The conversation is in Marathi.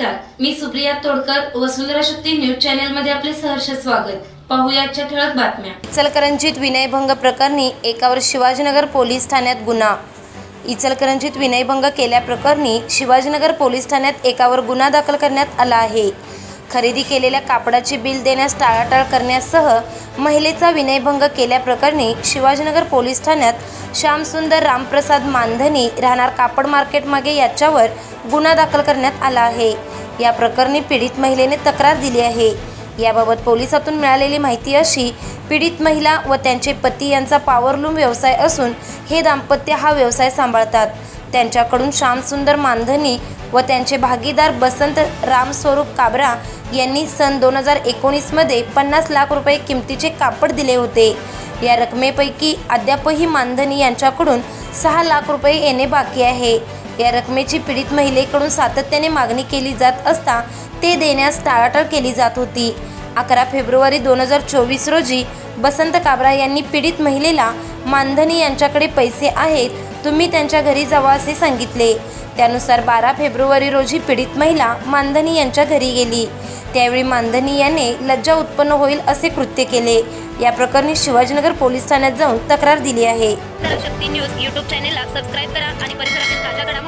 नमस्कार. मी सुप्रिया तोडकर वसुंधरा शक्ती न्यूज चॅनेल मध्ये आपले सहर्ष स्वागत. पाहुयाच्या ठळक बातम्या. इचलकरंजीत विनयभंग प्रकरणी एकावर शिवाजीनगर पोलीस ठाण्यात गुन्हा. इचलकरंजीत विनयभंग केल्याप्रकरणी शिवाजीनगर पोलीस ठाण्यात एकावर गुन्हा दाखल करण्यात आला आहे. खरेदी केलेल्या कापडाचे बिल देण्यास टाळाटाळ करण्यासह महिलेचा विनयभंग केल्याप्रकरणी शिवाजीनगर पोलीस ठाण्यात श्यामसुंदर रामप्रसाद मानधनी राहणार कापड मार्केट मागे याच्यावर गुन्हा दाखल करण्यात आला आहे. या प्रकरणी पीडित महिलेने तक्रार दिली आहे. याबाबत पोलिसातून मिळालेली माहिती अशी पीडित महिला व त्यांचे पती यांचा पॉवरलूम व्यवसाय असून हे दाम्पत्य हा व्यवसाय सांभाळतात. त्यांच्याकडून श्यामसुंदर मानधनी व त्यांचे भागीदार बसंत रामस्वरूप काबरा यांनी सन दोन हजार एकोणीसमध्ये पन्नास लाख रुपये किमतीचे कापड दिले होते. या रकमेपैकी अद्यापही मानधनी यांच्याकडून सहा लाख रुपये येणे बाकी आहे. या रकमेची पीडित महिलेकडून सातत्याने मागणी केली जात असता ते देण्यास टाळाटाळ केली जात होती. अकरा फेब्रुवारी दोन हजार चोवीस रोजी बसंत काबरा यांनी पीडित महिलेला मानधनी यांच्याकडे पैसे आहेत तुम्ही त्यांच्या घरी जावा असे सांगितले. त्यानुसार बारा फेब्रुवारी रोजी पीडित महिला मानधनी यांच्या घरी गेली. त्यावेळी मानधनी याने लज्जा उत्पन्न होईल असे कृत्य केले. या प्रकरणी शिवाजीनगर पोलीस ठाण्यात जाऊन तक्रार दिली आहे. न्यूज यूट्यूब चॅनेलला सबस्क्राईब करा आणि परिसरातील ताज्या घडामोडी